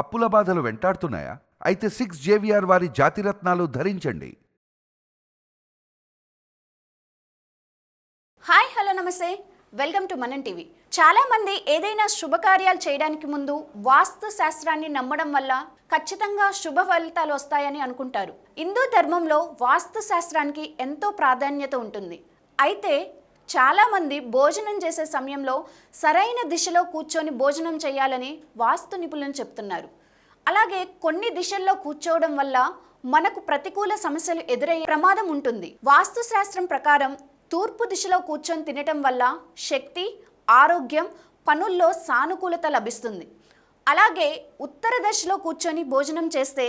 అప్పుల బాధలు వెంటాడుతున్నాయా? అయితే సిక్స్ జేవిఆర్ వారి జాతిరత్నాలు ధరించండి. హాయ్ హలో నమస్తే. Welcome to Manan TV. చాలామంది ఏదైనా శుభకార్యాలు చేయడానికి ముందు వాస్తు శాస్త్రాన్ని నమ్మడం వల్ల ఖచ్చితంగా శుభ ఫలితాలు వస్తాయని అనుకుంటారు. హిందూ ధర్మంలో వాస్తు శాస్త్రానికి ఎంతో ప్రాధాన్యత ఉంటుంది. అయితే చాలామంది భోజనం చేసే సమయంలో సరైన దిశలో కూర్చొని భోజనం చేయాలని వాస్తు నిపుణులు చెప్తున్నారు. అలాగే కొన్ని దిశల్లో కూర్చోవడం వల్ల మనకు ప్రతికూల సమస్యలు ఎదురయ్యే ప్రమాదం ఉంటుంది. వాస్తు శాస్త్రం ప్రకారం తూర్పు దిశలో కూర్చొని తినటం వల్ల శక్తి ఆరోగ్యం పనుల్లో సానుకూలత లభిస్తుంది. అలాగే ఉత్తర దశలో కూర్చొని భోజనం చేస్తే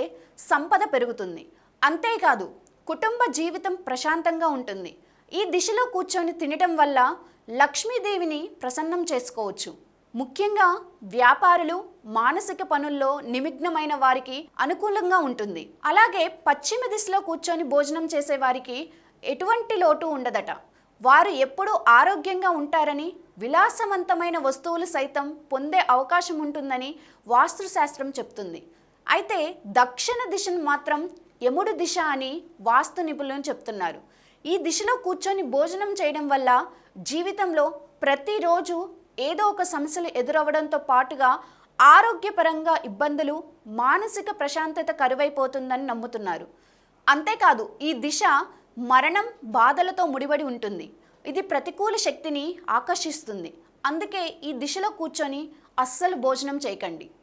సంపద పెరుగుతుంది. అంతేకాదు కుటుంబ జీవితం ప్రశాంతంగా ఉంటుంది. ఈ దిశలో కూర్చొని తినటం వల్ల లక్ష్మీదేవిని ప్రసన్నం చేసుకోవచ్చు. ముఖ్యంగా వ్యాపారులు మానసిక పనుల్లో నిమగ్నమైన వారికి అనుకూలంగా ఉంటుంది. అలాగే పశ్చిమ దిశలో కూర్చొని భోజనం చేసే వారికి ఎటువంటి లోటు ఉండదట. వారు ఎప్పుడూ ఆరోగ్యంగా ఉంటారని విలాసవంతమైన వస్తువులు సైతం పొందే అవకాశం ఉంటుందని వాస్తుశాస్త్రం చెప్తుంది. అయితే దక్షిణ దిశను మాత్రం యముడు దిశ అని వాస్తు నిపుణులు చెప్తున్నారు. ఈ దిశలో కూర్చొని భోజనం చేయడం వల్ల జీవితంలో ప్రతిరోజు ఏదో ఒక సమస్యలు ఎదురవ్వడంతో పాటుగా ఆరోగ్యపరంగా ఇబ్బందులు మానసిక ప్రశాంతత కరువైపోతుందని నమ్ముతున్నారు. అంతేకాదు ఈ దిశ మరణం బాధలతో ముడిపడి ఉంటుంది. ఇది ప్రతికూల శక్తిని ఆకర్షిస్తుంది. అందుకే ఈ దిశలో కూర్చొని అస్సలు భోజనం చేయకండి.